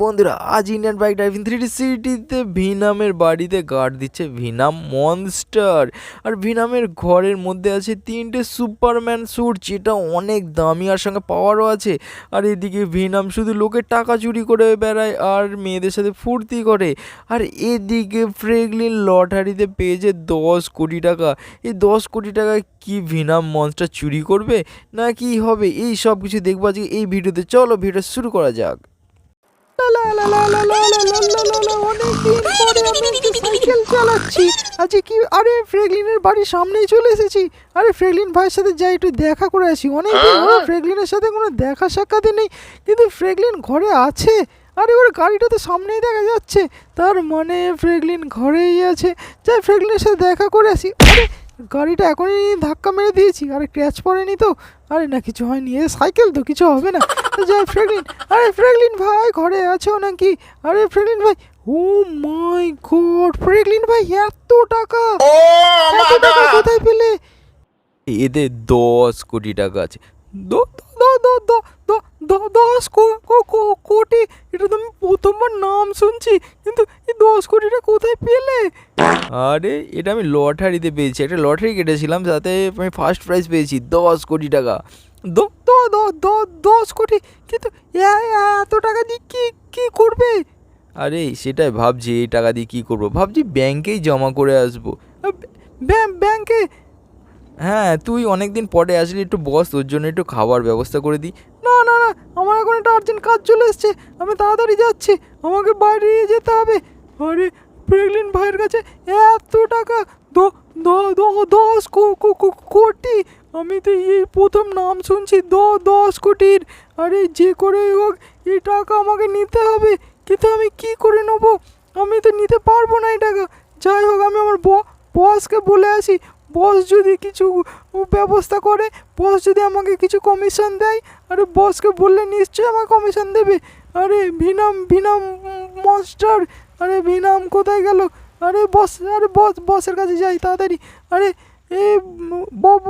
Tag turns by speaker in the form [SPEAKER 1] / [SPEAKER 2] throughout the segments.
[SPEAKER 1] বন্ধুরা, আজ Indian bike driving three D সিটিতে ভিনামের বাড়িতে গার্ড দিচ্ছে ভিনাম মনস্টার আর ভিনামের ঘরের মধ্যে আছে তিনটে সুপারম্যান স্যুট যেটা অনেক দামি আর সঙ্গে পাওয়ারও আছে। আর এদিকে ভিনাম শুধু লোকের টাকা চুরি করে বেড়ায় আর মেয়েদের সাথে ফুর্তি করে। আর এদিকে ফ্রেগলিন লটারিতে পেয়েছে দশ কোটি টাকা। এই দশ কোটি টাকা কি ভিনাম মনস্টার চুরি করবে? না কি হবে? এই সব কিছু দেখব আজকে এই ভিডিওতে। চলো ভিডিও শুরু করা যাক।
[SPEAKER 2] অনেকদিন পরে আমি সাইকেল চালাচ্ছি আজকে কি আরে ফ্রেগলিনের বাড়ির সামনেই চলে এসেছি আরে ফ্রেগলিন ভাইয়ের সাথে যাই একটু দেখা করে আসি হলো ফ্রেগলিনের সাথে কোনো দেখা সাক্ষাৎই নেই কিন্তু ফ্রেগলিন ঘরে আছে আরে ওর গাড়িটা তো সামনেই দেখা যাচ্ছে তার মানে ফ্রেগলিন ঘরেই আছে যাই ফ্রেগলিনের সাথে দেখা করে আসি আরে গাড়িটা এখনই ধাক্কা মেরে দিয়েছি আরে ক্র্যাচ পড়েনি তো। আরে না কিছু হয়নি এ সাইকেল তো কিছু হবে না। যাই ফ্রেগলিন আরে ফ্রেগলিন ভাই ঘরে আছো নাকি? আরে ফ্রেগলিন ভাই ও মাই গড ফ্রেগলিন ভাই এত টাকা এত টাকা কোথায় পেলে?
[SPEAKER 1] এদের দশ কোটি টাকা আছে।
[SPEAKER 2] দশ কো- কো- কো- কোটি। এটা তো আমি প্রথমবার নাম শুনছি কিন্তু এই দশ কোটিটা কোথায় পেলে?
[SPEAKER 1] আরে এটা আমি লটারিতে পেয়েছি। একটা লটারি কেটেছিলাম তাতে আমি ফার্স্ট প্রাইজ পেয়েছি দশ কোটি টাকা।
[SPEAKER 2] দ- দ- দ- দ- দশ কোটি? কিন্তু এত টাকা দিয়ে কি কি করবে?
[SPEAKER 1] আরে সেটাই ভাবছি এই টাকা দিয়ে কী করব? ভাবছি ব্যাংকেই জমা করে আসব।
[SPEAKER 2] ব্যাংকে
[SPEAKER 1] হ্যাঁ তুই অনেক দিন পরে আসলি, একটু বস তোর জন্য একটু খাবার ব্যবস্থা করে দিই।
[SPEAKER 2] না না না, আমার এখন একটা আর্জেন্ট কাজ চলে এসছে, আমি তাড়াতাড়ি যাচ্ছি, আমাকে বাইরে যেতে হবে। আরে প্রেগনেন্ট ভাইয়ের কাছে এত টাকা দশ কোটি, আমি তো এই প্রথম নাম শুনছি, দ- দশ কোটির। আরে, যে করে হোক এই টাকা আমাকে নিতে হবে, কিন্তু আমি কি করে নেব? আমি তো নিতে পারব না এই টাকা। যাই হোক, আমি আমার বসকে বলে আসি বস যদি কিছু ব্যবস্থা করে বস যদি আমাকে কিছু কমিশন দেয় আরে বসকে বললে নিশ্চয়ই আমাকে কমিশন দেবে। আরে ভিনাম ভিনাম মনস্টার আরে ভিনাম কোথায় গেল? আরে বস আরে বস বসের কাছে যাই তাড়াতাড়ি। আরে এ বস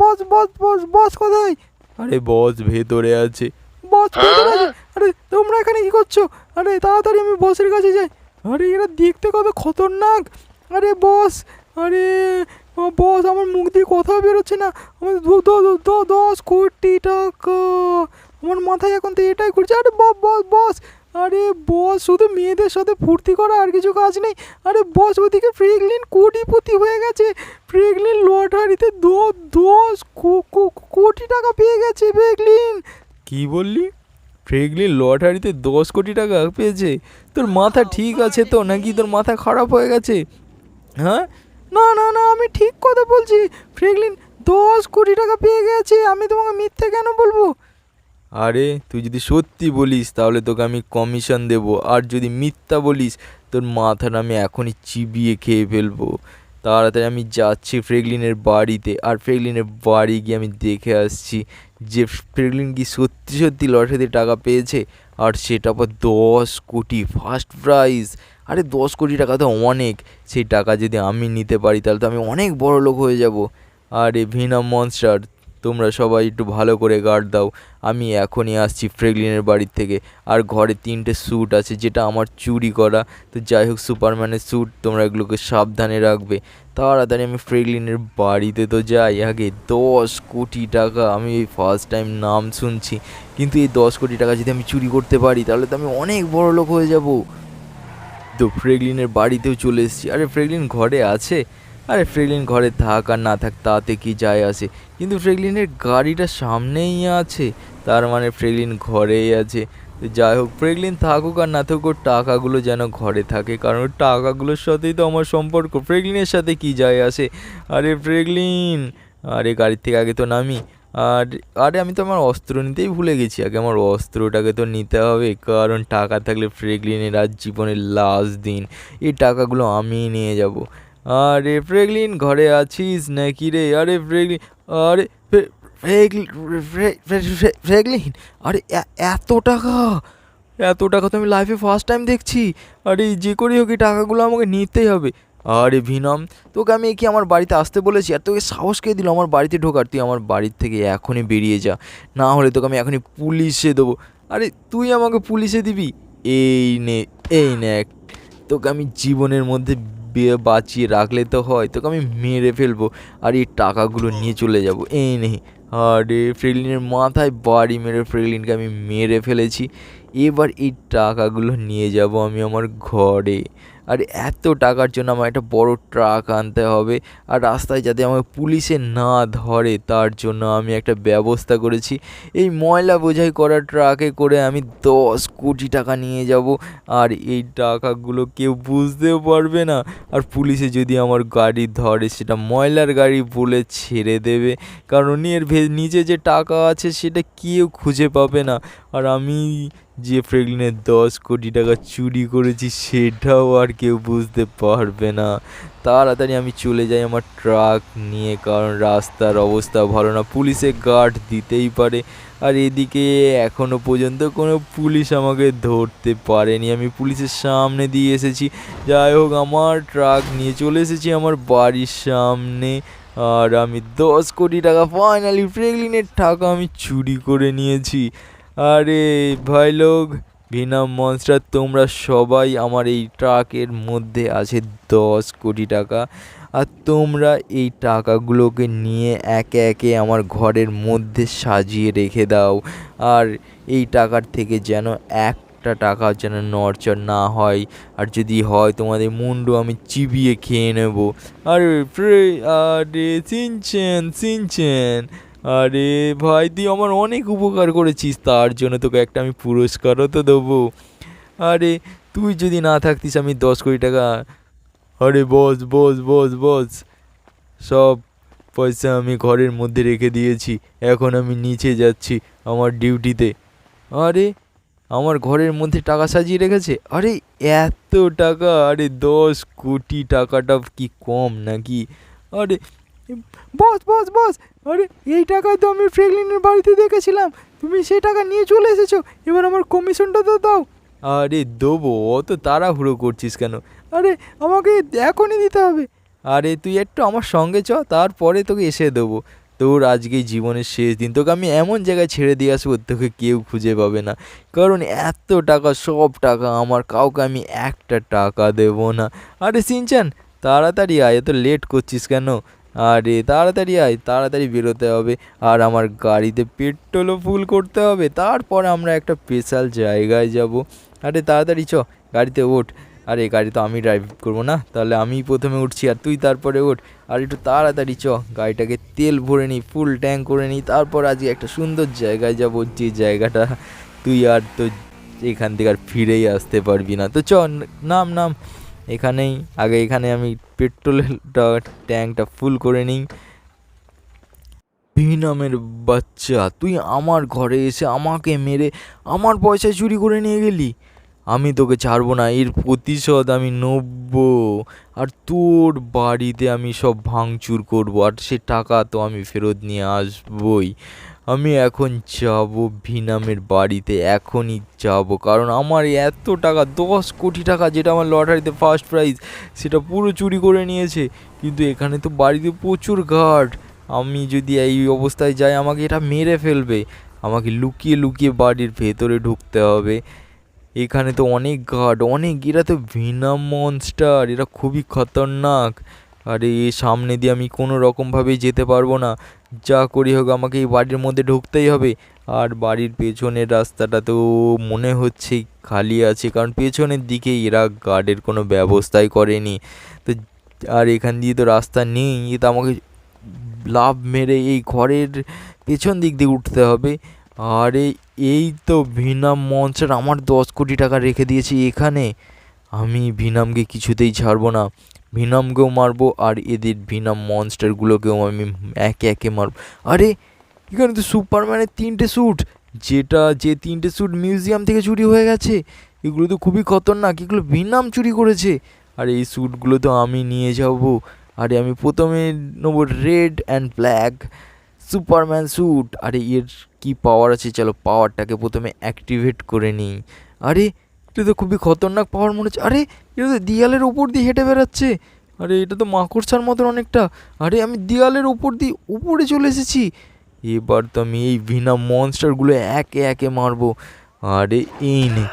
[SPEAKER 2] বস বস বস বস কোথায়?
[SPEAKER 1] আরে বস ভেতরে আছে।
[SPEAKER 2] বস কোথায় আছে? আরে তোমরা এখানে কি করছ? আরে তাড়াতাড়ি আমি বসের কাছে যাই। আরে এরা দেখতে কত খতরনাক। আরে বস আরে বস আমার মুখ দিয়ে কথা বেরোচ্ছে না। আমার দশ কোটি টাকা। আমার মাথায় এখন তো এটাই ঘুরছে। আরে বস বস আরে বস শুধু মেয়েদের সাথে ফুর্তি করা আর কিছু কাজ নেই। আরে বস ওদিকে ফ্রেগলিন কোটিপতি হয়ে গেছে। ফ্রেগলিন লটারিতে দশ কোটি টাকা পেয়ে গেছে ফ্রেগলিন
[SPEAKER 1] কি বললি? ফ্রেগলি লটারিতে দশ কোটি টাকা পেয়েছে? তোর মাথা ঠিক আছে তো? নাকি তোর মাথা খারাপ হয়ে গেছে? হ্যাঁ?
[SPEAKER 2] না না না, আমি ঠিক কথা বলছি। ফ্রেগলিন দশ কোটি টাকা পেয়ে গেছে, আমি তোমাকে মিথ্যে কেন বলব?
[SPEAKER 1] আরে, তুই যদি সত্যি বলিস, তাহলে তোকে আমি কমিশন দেবো। আর যদি মিথ্যা বলিস, তোর মাথাটা আমি এখনই চিবিয়ে খেয়ে ফেলব। তাড়াতাড়ি আমি যাচ্ছি ফ্রেগলিনের বাড়িতে, আর ফ্রেগলিনের বাড়ি গিয়ে আমি দেখে আসছি যে ফ্রেগলিন কি সত্যি সত্যি লটারিতে টাকা পেয়েছে? আর সেটা আবার দশ কোটি ফার্স্ট প্রাইজ আরে দশ কোটি টাকা তো অনেক। সেই টাকা যদি আমি নিতে পারি, তাহলে তো আমি অনেক বড় লোক হয়ে যাব। আরে ভিনাম মনস্টার, তোমরা সবাই একটু ভালো করে গার্ড দাও। আমি এখনই আসছি ফ্রেগলিনের বাড়ির থেকে। আর ঘরে তিনটে স্যুট আছে, যেটা আমার চুরি করা। তো যাই হোক, সুপারম্যানের স্যুট তোমরা এগুলোকে সাবধানে রাখবে। তাড়াতাড়ি আমি ফ্রেগলিনের বাড়িতে তো যাই। আগে দশ কোটি টাকা আমি এই ফার্স্ট টাইম নাম শুনছি। কিন্তু এই দশ কোটি টাকা যদি আমি চুরি করতে পারি, তাহলে তো আমি অনেক বড় লোক হয়ে যাব। তো ফ্রেগলিনের বাড়িতেও চলে এসেছি। আরে ফ্রেগলিন ঘরে আছে? আরে ফ্রেগলিন ঘরে থাক আর না থাক, তাতে কি যায় আসে? কিন্তু ফ্রেগলিনের গাড়িটা সামনেই আছে। তার মানে ফ্রেগলিন ঘরেই আছে। যাই হোক ফ্রেগলিন থাকুক আর না থাকুক, টাকাগুলো যেন ঘরে থাকে, কারণ টাকাগুলোর সাথেই তো আমার সম্পর্ক। ফ্রেগলিনের সাথে কি যায় আসে? আরে ফ্রেগলিন! আরে গাড়ির থেকে আগে তো নামি। আর, আরে আমি তো আমার অস্ত্র নিতেই ভুলে গেছি। আগে আমার অস্ত্রটাকে তো নিতে হবে, কারণ টাকা থাকলে ফ্রেগলিনের আজ জীবনের লাস্ট দিন। এই টাকাগুলো আমিই নিয়ে যাব। আরে ফ্রেগলিন, ঘরে আছিস নাকি রে? আরে ফ্রেগলিন আরে ফ্রেগলিন ফ্রে- ফ্রে- ফ্রে- ফ্রেগলিন আরে এত টাকা? এত টাকা তো আমি লাইফে ফার্স্ট টাইম দেখছি। আরে যে করেই হোক এই টাকাগুলো আমাকে নিতেই হবে। আরে ভিনম, তোকে আমি কি আমার বাড়িতে আসতে বলেছি? আর তোকে সাহস কে দিল আমার বাড়িতে ঢোকার? তুই আমার বাড়ির থেকে এখনই বেরিয়ে যা। না হলে তোকে আমি এখনই পুলিশে দেবো। আরে তুই আমাকে পুলিশে দিবি? এই নে এই নে তোকে আমি জীবনের মধ্যে বাঁচিয়ে রাখলে তো হয়। তোকে আমি মেরে ফেলব। আর এই টাকাগুলো নিয়ে চলে যাব। এই নে। আরে ফ্রেগলিনের মাথায় বাড়ি মেরে ফ্রেগলিনকে আমি মেরে ফেলেছি। এবার এই টাকাগুলো নিয়ে যাব আমি আমার ঘরে। আর এত টাকার জন্য আমার একটা বড় ট্রাক আনতে হবে। আর রাস্তায় যাতে আমাকে পুলিশে না ধরে, তার জন্য আমি একটা ব্যবস্থা করেছি। এই ময়লা বোঝাই করা ট্রাকে করে আমি দশ কোটি টাকা নিয়ে যাব। আর এই টাকাগুলো কেউ বুঝতেও পারবে না। আর পুলিশে যদি আমার গাড়ি ধরে, সেটা ময়লার গাড়ি বলে ছেড়ে দেবে। কারণ এর ভে নিচে যে টাকা আছে, সেটা কেউ খুঁজে পাবে না। আর আমি যে ফ্রেগলিনের দশ কোটি টাকা চুরি করেছি সেটাও আর কেউ বুঝতে পারবে না। তাড়াতাড়ি আমি চলে যাই আমার ট্রাক নিয়ে, কারণ রাস্তার অবস্থা ভালো না। পুলিশে গার্ড দিতেই পারে। আর এদিকে এখনও পর্যন্ত কোনো পুলিশ আমাকে ধরতে পারেনি। আমি পুলিশের সামনে দিয়ে এসেছি। যাই হোক, আমার ট্রাক নিয়ে চলে এসেছি আমার বাড়ির সামনে। আর আমি দশ কোটি টাকা ফাইনালি ফ্রেগলিনের টাকা আমি চুরি করে নিয়েছি। আরে ভাই লোক ভিনাম মনস্টার, তোমরা সবাই আমার এই ট্রাকের মধ্যে আছে দশ কোটি টাকা আর তোমরা এই টাকাগুলোকে নিয়ে একে একে আমার ঘরের মধ্যে সাজিয়ে রেখে দাও। আর এই টাকার থেকে যেন একটা টাকা যেন নড়চড় না হয়। আর যদি হয় তোমাদের মুন্ডু, আমি চিবিয়ে খেয়ে নেব। আরে আরে সিনচেন সিনচেন আরে ভাই, তুই আমার অনেক উপকার করেছিস, তার জন্য তোকে একটা আমি পুরস্কারও তো দেবো। আরে, তুই যদি না থাকতিস আমি দশ কোটি টাকা, আরে বস বস বস বস, সব পয়সা আমি ঘরের মধ্যে রেখে দিয়েছি, এখন আমি নিচে যাচ্ছি আমার ডিউটিতে। আরে, আমার ঘরের মধ্যে টাকা সাজিয়ে রেখেছে? আরে, এত টাকা, আরে দশ কোটি টাকাটা কি কম নাকি? আরে
[SPEAKER 2] বস বস বস। আরে এই টাকায় তো আমি ফ্রেগলিনের বাড়িতে দেখেছিলাম। তুমি সেই টাকা নিয়ে চলে এসেছ। এবার আমার কমিশনটা তো দাও।
[SPEAKER 1] আরে দেবো অত তাড়াহুড়ো করছিস কেন?
[SPEAKER 2] আরে আমাকে এখনই দিতে হবে।
[SPEAKER 1] আরে তুই একটু আমার সঙ্গে চ তারপরে তোকে এসে দেবো। তোর আজকে জীবনের শেষ দিন তোকে আমি এমন জায়গায় ছেড়ে দিয়ে আসব তোকে কেউ খুঁজে পাবে না। কারণ এত টাকা সব টাকা আমার কাউকে আমি একটা টাকা দেবো না। আরে সিনচান তাড়াতাড়ি আয় এত লেট করছিস কেন? আরে তাড়াতাড়ি আয়, তাড়াতাড়ি বেরোতে হবে। আর আমার গাড়িতে পেট্রোলও ফুল করতে হবে। তারপর আমরা একটা স্পেশাল জায়গায় যাব। আরে তাড়াতাড়ি চ, গাড়িতে ওঠ। আরে গাড়ি তো আমি ড্রাইভ করব না। তাহলে আমি প্রথমে উঠছি আর তুই তারপরে ওঠ। আর একটু তাড়াতাড়ি চ, গাড়িটাকে তেল ভরে নিই ফুল ট্যাঙ্ক করে নিই তারপর আজকে একটা সুন্দর জায়গায় যাব। যে জায়গাটা তুই আর তো এখান থেকে আর ফিরেই আসতে পারবি না। তো চ, নাম নাম। এখানেই। আগে এখানে আমি পেট্রোলটা ট্যাঙ্কটা ফুল করে নিই। ভিনামের বাচ্চা, তুই আমার ঘরে এসে আমাকে মেরে আমার পয়সা চুরি করে নিয়ে গেলি? আমি তোকে ছাড়বো না, এর প্রতিশোধ আমি নেব। আর তোর বাড়িতে আমি সব ভাঙচুর করব, আর সে টাকা তো আমি ফেরত নিয়ে আসবই। আমি এখন যাব ভিনামের বাড়িতে, এখনই যাব। কারণ আমার এত টাকা, দশ কোটি টাকা যেটা আমার লটারিতে ফার্স্ট প্রাইজ সেটা পুরো চুরি করে নিয়েছে। কিন্তু এখানে তো বাড়িতে প্রচুর গার্ড আমি যদি এই অবস্থায় যাই, আমাকে এটা মেরে ফেলবে। আমাকে লুকিয়ে লুকিয়ে বাড়ির ভেতরে ঢুকতে হবে। এখানে তো অনেক গার্ড অনেক, এরা তো ভিনাম মনস্টার এরা খুবই খতরনাক। আরে, এ সামনে দিয়ে আমি কোনো রকমভাবেই যেতে পারব না। যা করি হোক, আমাকে এই বাড়ির মধ্যে ঢুকতেই হবে। আর বাড়ির পেছনের রাস্তাটা তো মনে হচ্ছে খালি আছে, কারণ পেছনের দিকে এরা গার্ডের কোনো ব্যবস্থাই করেনি। তো আর এখান দিয়ে তো রাস্তা নেই তো আমাকে লাভ মেরে এই ঘরের পেছন দিক দিয়ে উঠতে হবে। আরে এই তো ভিনাম মঞ্চের আমার দশ কোটি টাকা রেখে দিয়েছি এখানে। আমি ভিনামকে কিছুতেই ছাড়বো না। ভিনামকেও মারবো আর এদের ভিনাম মনস্টারগুলোকেও আমি একে একে মারবো। আরে, এখানে তো সুপারম্যানের তিনটে স্যুট যেটা, যে তিনটে স্যুট মিউজিয়াম থেকে চুরি হয়ে গেছে, এগুলো তো খুবই খতরনাক, এগুলো ভিনাম চুরি করেছে। আর, এই স্যুটগুলো তো আমি নিয়ে যাব। আরে, আমি প্রথমে নেব red and black Superman suit আরে, এর কি পাওয়ার আছে? চলো পাওয়ারটাকে প্রথমে অ্যাক্টিভেট করে নিই। আরে এটা তো খুবই খতরনাক পাওয়ার মনে হচ্ছে। আরে, এটা তো দেয়ালের ওপর দিয়ে হেঁটে বেড়াচ্ছে। আরে, এটা তো মাকড়সার মতন অনেকটা। আরে, আমি দেয়ালের ওপর দিয়ে উপরে চলে এসেছি। এবার তো আমি এই ভিনা মনস্টারগুলো একে একে মারবো। আরে, এই নে।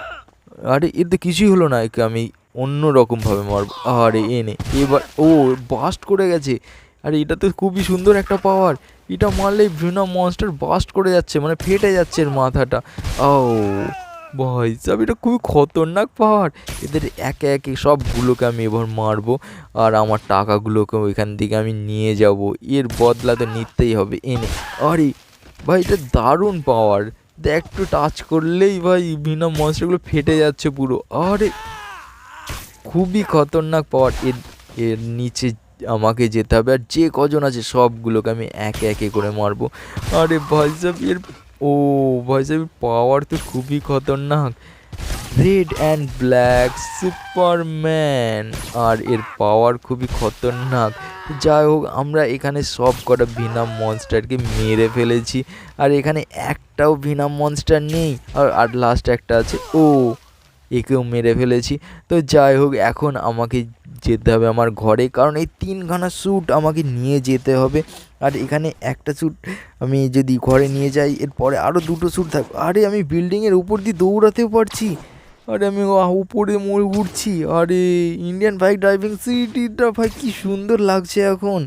[SPEAKER 1] আরে, এর তো কিছুই হলো না। একে আমি অন্য রকমভাবে মারবো। আরে, এ নে। এবার, ও, বাস্ট করে গেছে। আরে, এটা তো খুবই সুন্দর একটা পাওয়ার। এটা মারলেই ভিনা মনস্টার বাস্ট করে যাচ্ছে মানে ফেটে যাচ্ছে এর মাথাটা। ও। ভাই সাব এটা খুবই খতরনাক পাওয়ার এদের একে একে সবগুলোকে আমি এবার মারবো, আর আমার টাকাগুলোকে ওইখান থেকে আমি নিয়ে যাব। এর বদলা তো নিতেই হবে। এনে আরে, ভাই, এটা দারুণ পাওয়ার। একটু টাচ করলেই ভাই, বিনা মনস্টারগুলো ফেটে যাচ্ছে পুরো। আরে, খুবই খতরনাক পাওয়ার। এর এর নিচে আমাকে যেতে হবে, আর যে কজন আছে সবগুলোকে আমি একে একে করে মারবো। আরে ভাই সাহেব এর ও ভাই সাহেব পাওয়ার তো খুবই খতরনাক। রেড অ্যান্ড ব্ল্যাক সুপারম্যান আর এর পাওয়ার খুবই খতরনাক। যাই হোক, আমরা এখানে সব কটা ভিনাম মনস্টারকে মেরে ফেলেছি। আর এখানে একটাও ভিনাম মনস্টার নেই। আর আর লাস্ট একটা আছে, ও, একেও মেরে ফেলেছি। তো যাই হোক, এখন আমাকে যেতে হবে আমার ঘরে, কারণ এই তিনখানা স্যুট আমাকে নিয়ে যেতে হবে। আর এখানে একটা স্যুট আমি যদি ঘরে নিয়ে যাই, এরপরে আরও দুটো স্যুট থাকবে। আরে, আমি বিল্ডিংয়ের উপর দিয়ে দৌড়াতেও পারছি। আরে, আমি উপরে মোড় উঠছি আরে ইন্ডিয়ান বাইক ড্রাইভিং সিটিটা ভাই কি সুন্দর লাগছে এখন।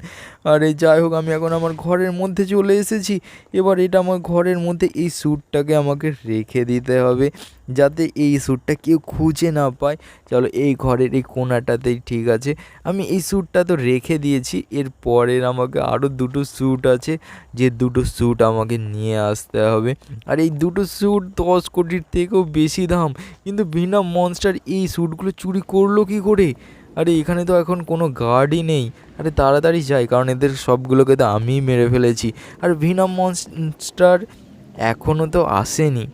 [SPEAKER 1] আরে, যাই হোক, আমি এখন আমার ঘরের মধ্যে চলে এসেছি। এবার এটা আমার ঘরের মধ্যে এই স্যুটটাকে আমাকে রেখে দিতে হবে। যাতে এই স্যুটটা কেউ খুঁজে না পায়। চলো এই ঘরের এই কোনাটাতেই ঠিক আছে। আমি এই স্যুটটা তো রেখে দিয়েছি। এর পরের আমাকে আরও দুটো স্যুট আছে। যে দুটো স্যুট আমাকে নিয়ে আসতে হবে। আর এই দুটো স্যুট দশ কোটির থেকেও বেশি দাম। কিন্তু বিনা মনস্টার এই স্যুটগুলো চুরি করল কি করে? আরে এখানে তো এখন কোনো গার্ডই নেই। আরে তাড়াতাড়ি যাই, কারণ এদের সবগুলোকে তো আমিই মেরে ফেলেছি। আর ভিনাম মনস্টার এখনও তো আসেনি।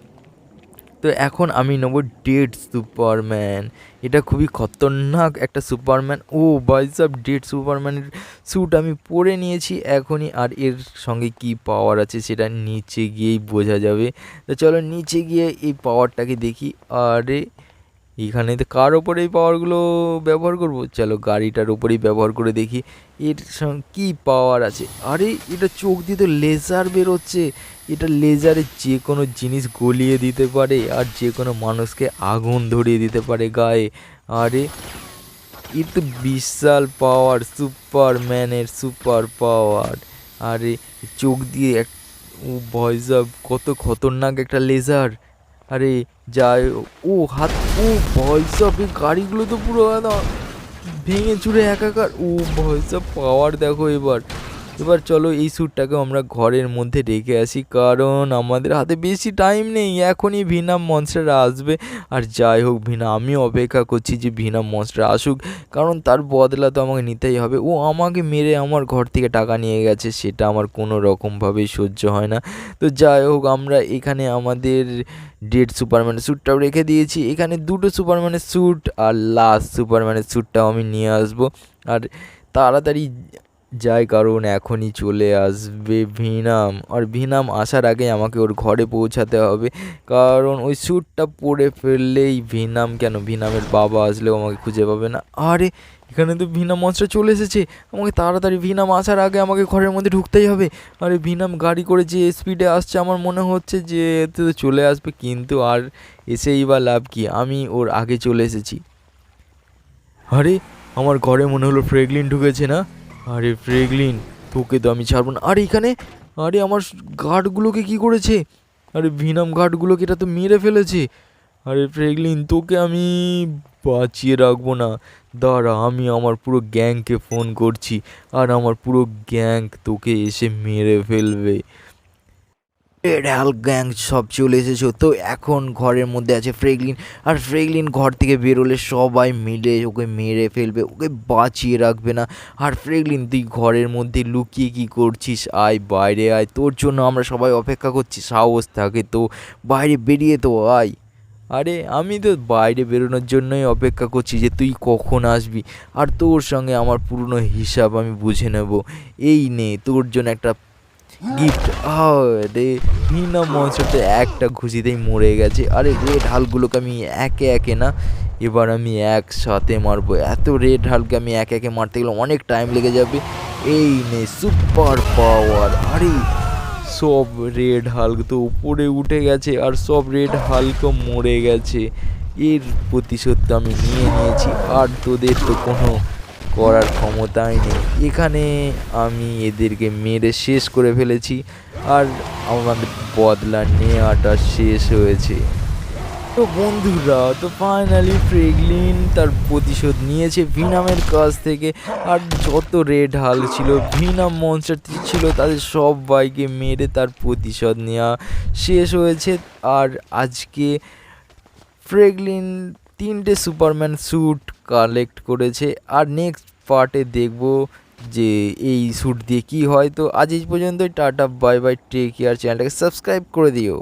[SPEAKER 1] তো এখন আমি নেব ডেড সুপারম্যান এটা খুবই খতরনাক একটা সুপারম্যান ও বাইসব ডেড সুপারম্যানের স্যুট আমি পরে নিয়েছি এখনই। আর এর সঙ্গে কি পাওয়ার আছে সেটা নিচে গিয়েই বোঝা যাবে। তো চলো নিচে গিয়ে এই পাওয়ারটাকে দেখি। আরে এখানে তো কার ওপরে এই পাওয়ারগুলো ব্যবহার করব? চলো গাড়িটার ওপরেই ব্যবহার করে দেখি, এর সঙ্গে কী পাওয়ার আছে? আরে, এটা চোখ দিয়ে তো লেজার বেরোচ্ছে। এটা লেজারে যে কোনো জিনিস গলিয়ে দিতে পারে, আর যে কোনো মানুষকে আগুন ধরিয়ে দিতে পারে গায়ে। আরে এ তো বিশাল পাওয়ার সুপারম্যানের সুপার পাওয়ার আরে, চোখ দিয়ে এক, ও ভয়সব কত খতরনাক একটা লেজার আরে যাই ও হাত, ও ভয়সব এই গাড়িগুলো তো পুরো না ভেঙে চুরে একাকার। ও ভয়সাপ পাওয়ার দেখো এবার। এবার চলো এই স্যুটটাকে আমরা ঘরের মধ্যে রেখে আসি, কারণ আমাদের হাতে বেশি টাইম নেই, এখনই ভিনাম মনস্টার আসবে। আর যাই হোক ভিনা আমি অপেক্ষা করছি যে ভিনাম মনস্টার আসুক, কারণ তার বদলা তো আমাকে নিতেই হবে। ও আমাকে মেরে আমার ঘর থেকে টাকা নিয়ে গেছে, সেটা আমার কোনো রকমভাবেই সহ্য হয় না। তো যাই হোক, আমরা এখানে আমাদের ডেড সুপারম্যানের স্যুটটাও রেখে দিয়েছি। এখানে দুটো সুপারম্যানের স্যুট আর লাস্ট সুপারম্যানের স্যুটটাও আমি নিয়ে আসব। আর তাড়াতাড়ি যাই কারণ এখনই চলে আসবে ভিনাম। আর ভিনাম আসার আগে আমাকে ওর ঘরে পৌঁছাতে হবে। কারণ ওই স্যুটটা পরে ফেললেই ভিনাম কেন? ভিনামের বাবা আসলেও আমাকে খুঁজে পাবে না। আরে, এখানে তো ভিনাম মনস্টার চলে এসেছে। আমাকে তাড়াতাড়ি ভিনাম আসার আগে আমাকে ঘরের মধ্যে ঢুকতেই হবে। আরে, ভিনাম গাড়ি করে যে স্পিডে আসছে, আমার মনে হচ্ছে যে এতে তো চলে আসবে, কিন্তু আর এসেই বা লাভ কি? আমি ওর আগে চলে এসেছি। আরে, আমার ঘরে মনে হলো ফ্রেগলিন ঢুকেছে না? আরে ফ্রেগলিন, তোকে তো আমি ছাড়বো না। আরে এখানে? আরে আমার গার্ডগুলোকে কি করেছে? আরে ভিনাম গার্ডগুলোকে এটা তো মেরে ফেলেছে। আরে ফ্রেগলিন, তোকে আমি বাঁচিয়ে রাখব না। দাঁড়া, আমি আমার পুরো গ্যাংকে ফোন করছি। আর আমার পুরো গ্যাং তোকে এসে মেরে ফেলবে। রেড গ্যাং সব চলে এসেছ। তো এখন ঘরের মধ্যে আছে ফ্রেগলিন আর ফ্রেগলিন ঘর থেকে বেরোলে সবাই মিলে ওকে মেরে ফেলবে, ওকে বাঁচিয়ে রাখবে না। আর ফ্রেগলিন তুই ঘরের মধ্যে লুকিয়ে কি করছিস? আয় বাইরে আয়, তোর জন্য আমরা সবাই অপেক্ষা করছি, সাহস থাকে তো। বাইরে বেরিয়ে তো আয়। আরে, আমি তো বাইরে বেরোনোর জন্যই অপেক্ষা করছি যে তুই কখন আসবি। আর তোর সঙ্গে আমার পুরনো হিসাব আমি বুঝে নেব। এই নে, তোর জন্য একটা গিফট আরে হিনা মনস্টারটা একটা ঘুষিতেই মরে গেছে। আরে রেড হালগুলোকে আমি একে একে না, এবার আমি একসাথে মারবো। এত রেড হালকে আমি একে একে মারতে গেলে অনেক টাইম লেগে যাবে। এই নে সুপার পাওয়ার আরে, সব রেড হাল্ক তো উপরে উঠে গেছে আর সব রেড হাল্কও মরে গেছে। এর প্রতিশোধ আমি নিয়ে নিয়েছি। আর তোদের তো কোনো করার ক্ষমতাই নেই। এখানে আমি এদেরকে মেরে শেষ করে ফেলেছি আর আমাদের বদলা নেওয়াটা শেষ হয়েছে। তো বন্ধুরা, তো ফাইনালি ফ্রেগলিন তার প্রতিশোধ নিয়েছে ভিনামের কাছ থেকে। আর যত রেড হাল ছিল, ভিনাম মনস্টার ছিল, তাদের সবাইকে মেরে তার প্রতিশোধ নেওয়া শেষ হয়েছে। আর আজকে ফ্রেগলিন তিনটে সুপারম্যান স্যুট কালেক্ট করেছে। আর নেক্সট পার্টে দেখব যে এই স্যুট দিয়ে কী হয়। তো আজ এই পর্যন্তই। Tata, bye bye, take care চ্যানেলটাকে সাবস্ক্রাইব করে দিও।